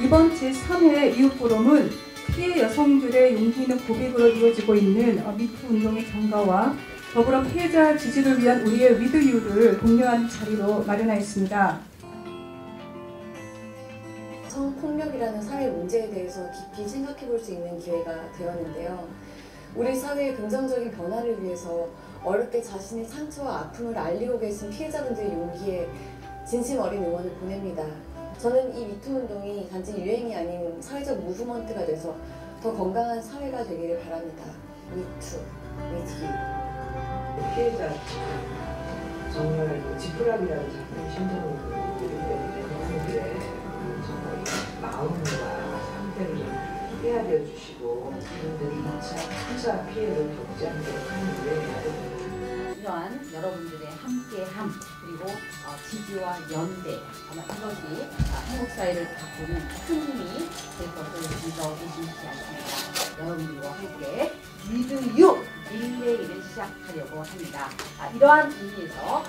이번 제3회 이웃 포럼은 피해 여성들의 용기 있는 고백으로 이루어지고 있는 어, 미투 운동의 경과와 더불어 피해자 지지를 위한 우리의 위드유를 공유하는 자리로 마련하였습니다. 성폭력이라는 사회 문제에 대해서 깊이 생각해 볼 수 있는 기회가 되었는데요. 우리 사회의 긍정적인 변화를 위해서 어렵게 자신의 상처와 아픔을 알리고 계신 피해자분들의 용기에 진심 어린 응원을 보냅니다. 저는 이 미투 운동이 단지 유행이 아닌 사회적 무브먼트가 돼서 더 건강한 사회가 되기를 바랍니다. 미투, 미투. 피해자 정말 그 지푸라기라는 작품 신청을 드리기 때문에 그분들의 마음과 상태를 좀 헤아려 주시고 그분들이 2차, 3차 피해를 겪지 않도록 하는 게 이러한 여러분들의 함께함 그리고 어, 지지와 연대 아마 이것이 아, 한국 사회를 바꾸는 큰 힘이 될 것을 믿어 의심치 않습니다. 여러분들과 함께 위드유 릴레이를 시작하려고 합니다. 아, 이러한 의미에서 어,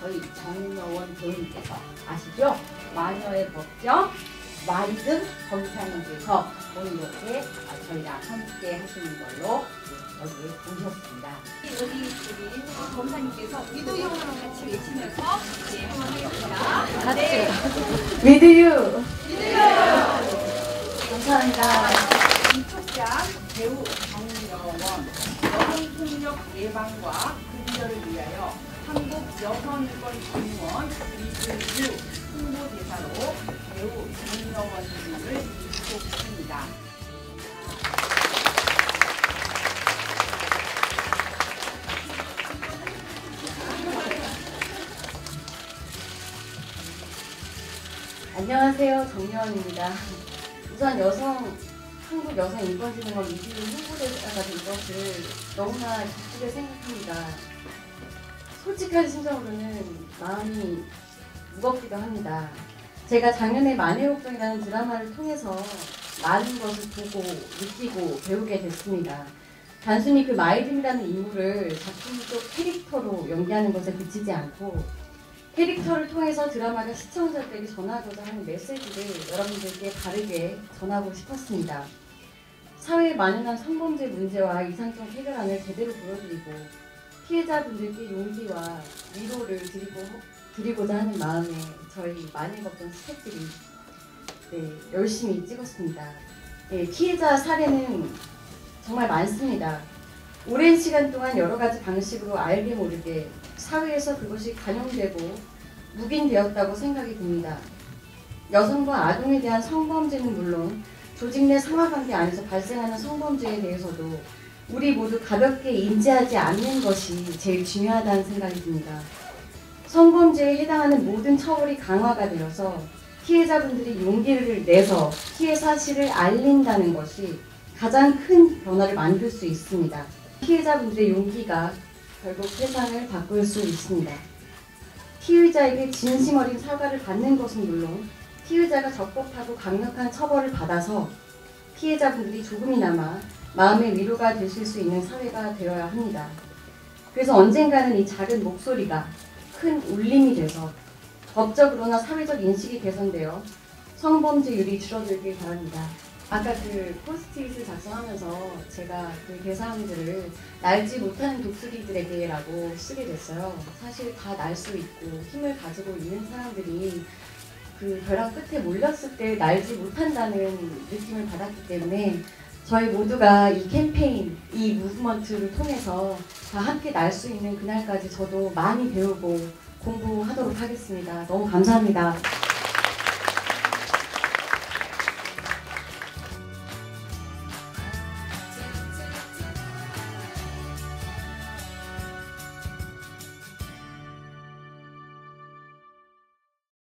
저희 정여원 배우님께서 아시죠? 마녀의 법정 마이든 검사님께서 오늘 이렇게 아, 저희랑 함께 하시는 걸로 여기에 오셨습니다. 여기 우리 검사님께서 위도용으로 같이 외치면서 이제 한번 하겠습니다. 네. 위드유! 감사합니다. 이초장 배우 정여원 여성폭력 예방과 근절을 위하여 한국 여성인권진흥원 리뷰 홍보대사로 배우 정여 원님을 모셨습니다. 안녕하세요. 정여원입니다. 우선 여성 한국 여성 인권진흥원 미디어 홍보대사가 된 것을 너무나 기쁘게 생각합니다. 솔직한 심정으로는 마음이 무겁기도 합니다. 제가 작년에 만해옥동이라는 드라마를 통해서 많은 것을 보고 느끼고 배우게 됐습니다. 단순히 그 마이든이라는 인물을 작품 속 캐릭터로 연기하는 것에 그치지 않고 캐릭터를 통해서 드라마를 시청자들에게 전하고자 하는 메시지를 여러분들께 바르게 전하고 싶었습니다. 사회에 만연한 성범죄 문제와 이상적 해결안을 제대로 보여드리고 피해자분들께 용기와 위로를 드리고, 드리고자 하는 마음에 저희 많은 걱정 스태프들이 네, 열심히 찍었습니다. 네, 피해자 사례는 정말 많습니다. 오랜 시간 동안 여러 가지 방식으로 알게 모르게 사회에서 그것이 간용되고 묵인되었다고 생각이 듭니다. 여성과 아동에 대한 성범죄는 물론 조직 내 상하관계 안에서 발생하는 성범죄에 대해서도 우리 모두 가볍게 인지하지 않는 것이 제일 중요하다는 생각이 듭니다. 성범죄에 해당하는 모든 처벌이 강화가 되어서 피해자분들이 용기를 내서 피해 사실을 알린다는 것이 가장 큰 변화를 만들 수 있습니다. 피해자분들의 용기가 결국 세상을 바꿀 수 있습니다. 피의자에게 진심 어린 사과를 받는 것은 물론 피의자가 적법하고 강력한 처벌을 받아서 피해자분들이 조금이나마 마음의 위로가 되실 수 있는 사회가 되어야 합니다. 그래서 언젠가는 이 작은 목소리가 큰 울림이 돼서 법적으로나 사회적 인식이 개선되어 성범죄율이 줄어들길 바랍니다. 아까 그 포스트잇을 작성하면서 제가 그 대사항들을 날지 못하는 독수리들에게라고 쓰게 됐어요. 사실 다 날 수 있고 힘을 가지고 있는 사람들이 그 벼랑 끝에 몰렸을 때 날지 못한다는 느낌을 받았기 때문에 저희 모두가 이 캠페인, 이 무브먼트를 통해서 다 함께 날 수 있는 그날까지 저도 많이 배우고 공부하도록 하겠습니다. 너무 감사합니다.